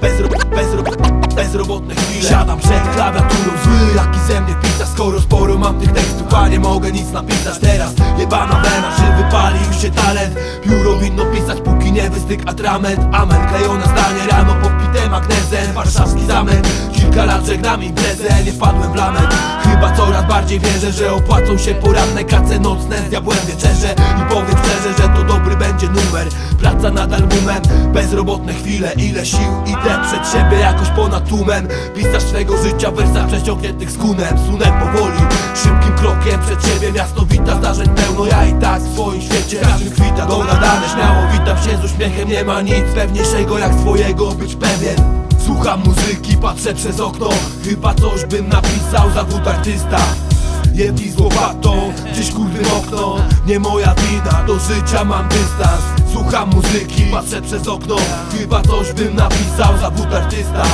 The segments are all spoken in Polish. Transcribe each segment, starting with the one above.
bezro, bezro, bezrobotne chwile Siadam przed klawiaturą, zły jaki ze mnie pisarz. Skoro sporo mam tych tekstów, a nie mogę nic napisać. Teraz Jebana wena, że wypalił się talent. Pióro winno pisać, póki nie wystyk atrament. Amen, klejone zdanie, rano popite magnezem. Warszawski zamek, kilka lat żegnam imprezę. Nie wpadłem w lament, chyba coraz bardziej wierzę Że opłacą się poranne kace nocne. Z diabłem wieczerze i powiem szczerze, że to numer Praca nad albumem, bezrobotne chwile Ile sił idę przed siebie jakoś ponad tłumem. Pisarz swego życia w wersach przeciągniętych z kunem. Sunę powoli, szybkim krokiem przed siebie. Miasto wita zdarzeń pełno, ja i tak w swoim świecie. Każdy kwita, dogadane, śmiało witam się z uśmiechem. Nie ma nic pewniejszego jak swojego być pewien. Słucham muzyki, patrzę przez okno. Chyba coś bym napisał, zawód artysta. Jedni z łopatą, gdzieś kurwy okno Nie moja wina, do życia mam dystans Słucham muzyki, patrzę przez okno. Chyba coś bym napisał, zawód artysta.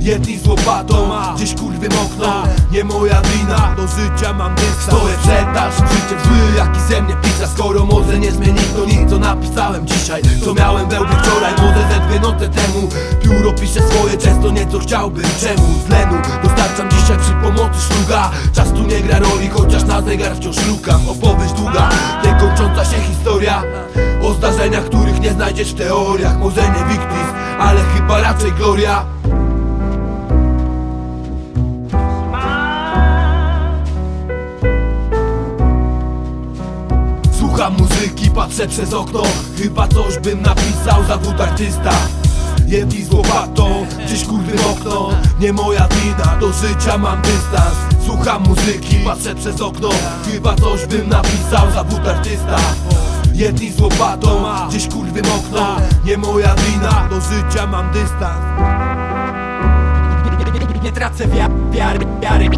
Jedni z łopatą, gdzieś kurwym okno Nie moja wina, do życia mam dystans Stoję przed dalszym życiem, zły jaki ze mnie pisarz Skoro może nie zmienić to nic, co napisałem dzisiaj. Co miałem we łbie wczoraj, może ze dwie noce temu. Pióro pisze swoje, często nieco chciałbym Czemu. Tlenu dostarczam dzisiaj przy pomocy szluga Czas tu nie gra roli, chociaż na zegar wciąż lukam Opowieść długa, niekończąca się historia O zdarzeniach, których nie znajdziesz w teoriach. Może nie Victis, ale chyba raczej gloria. Słucham muzyki, patrzę przez okno. Chyba coś bym napisał, zawód artysta. Jedni z łopatą, gdzieś kurwy okno Nie moja wina, do życia mam dystans. Słucham muzyki, patrzę przez okno. Chyba coś bym napisał, zawód artysta Jedni z łopatą, gdzieś kurwym okno Nie moja wina, do życia mam dystans. Nie tracę wiary, wiary, wiary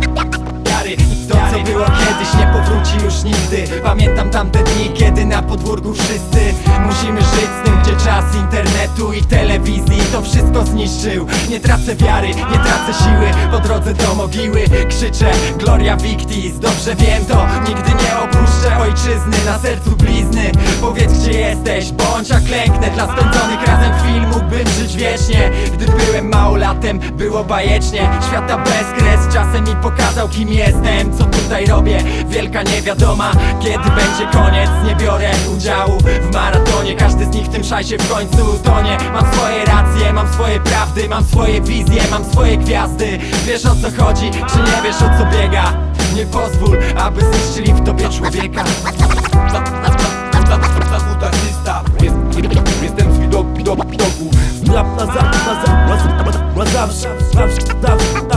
wiary. To co było kiedyś nie powróci już nigdy. Pamiętam tamte dni, kiedy na podwórku wszyscy. Musimy żyć z tym, gdzie czas internetu i telewizji To wszystko zniszczył. Nie tracę wiary, nie tracę siły. Po drodze do mogiły krzyczę Gloria Victis Dobrze wiem to, nigdy nie opuszczę ojczyzny Na sercu blizny. Powiedz gdzie jesteś, bądź a klęknę. Dla spędzonych razem chwil mógłbym żyć wiecznie. Gdy byłem małolatem, było bajecznie. Świata bez kres czasem mi pokazał kim jestem. Co tutaj robię, wielka niewiadoma. Kiedy będzie koniec, nie biorę udziału w maratonie. Każdy z nich w tym szajsie w końcu tonie. Mam swoje racje, mam swoje prawdy Mam swoje wizje, mam swoje gwiazdy. Wiesz o co chodzi, czy nie wiesz o co biega? Nie pozwól, aby zniszczyli w tobie człowieka. Jestem z widoku, widoku, widoku. Na, na, za, na, za, na, za- na zawsze, zawsze, zawsze,